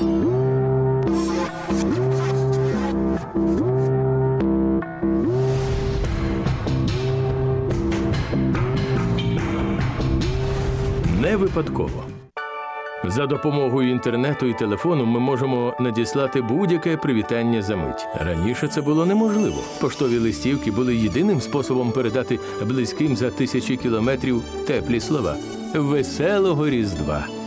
Не випадково. За допомогою інтернету і телефону ми можемо надіслати будь-яке привітання за мить. Раніше це було неможливо. Поштові листівки були єдиним способом передати близьким за тисячі кілометрів теплі слова веселого Різдва.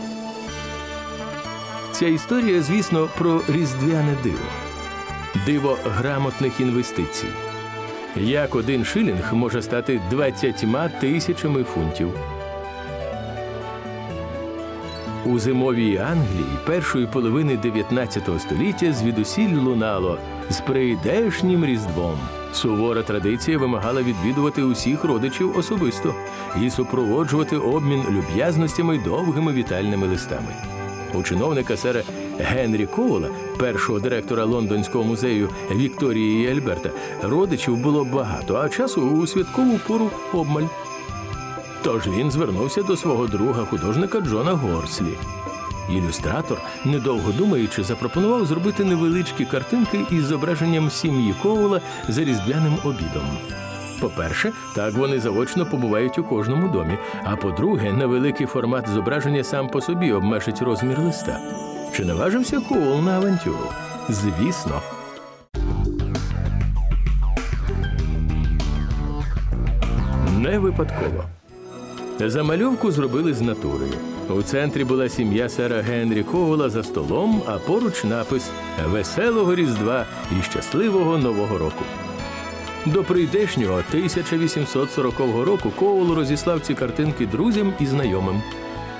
Ця історія, звісно, про різдвяне диво, диво грамотних інвестицій. Як один шилінг може стати 20 тисячами фунтів. У зимовій Англії першої половини 19 століття звідусіль лунало з прийдешнім різдвом. Сувора традиція вимагала відвідувати усіх родичів особисто і супроводжувати обмін люб'язностями довгими вітальними листами. У чиновника сера Генрі Коула, першого директора лондонського музею Вікторії і Альберта, родичів було багато, а часу у святкову пору обмаль. Тож він звернувся до свого друга художника Джона Горслі. Ілюстратор, недовго думаючи, запропонував зробити невеличкі картинки із зображенням сім'ї Коула за різдвяним обідом. По-перше, так вони заочно побувають у кожному домі. А по-друге, невеликий формат зображення сам по собі обмежить розмір листа. Чи наважився Коул на авантюру? Звісно. Не випадково. Замальовку зробили з натури. У центрі була сім'я сера Генрі Коула за столом, а поруч напис Веселого Різдва і щасливого Нового року. До прийдешнього 1840 року Коул розіслав ці картинки друзям і знайомим.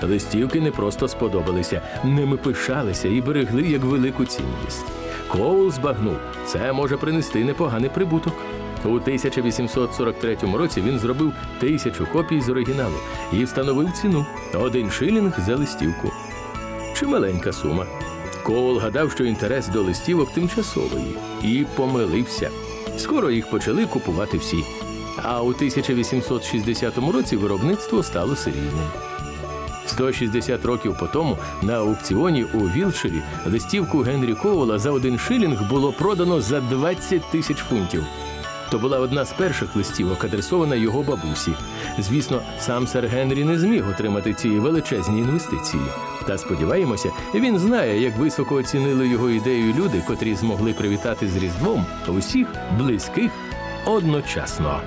Листівки не просто сподобалися, ними пишалися і берегли як велику цінність. Коул збагнув, це може принести непоганий прибуток. У 1843 році він зробив тисячу копій з оригіналу і встановив ціну один шилінг за листівку. Чималенька сума. Коул гадав, що інтерес до листівок тимчасовий, і помилився. Скоро їх почали купувати всі. А у 1860 році виробництво стало серійним. 160 років по тому на аукціоні у Вілширі листівку Генрі Коула за один шилінг було продано за 20 тисяч фунтів. То була одна з перших листівок, адресована його бабусі. Звісно, сам сер Генрі не зміг отримати ці величезні інвестиції. Та сподіваємося, він знає, як високо оцінили його ідею люди, котрі змогли привітати з Різдвом усіх близьких одночасно.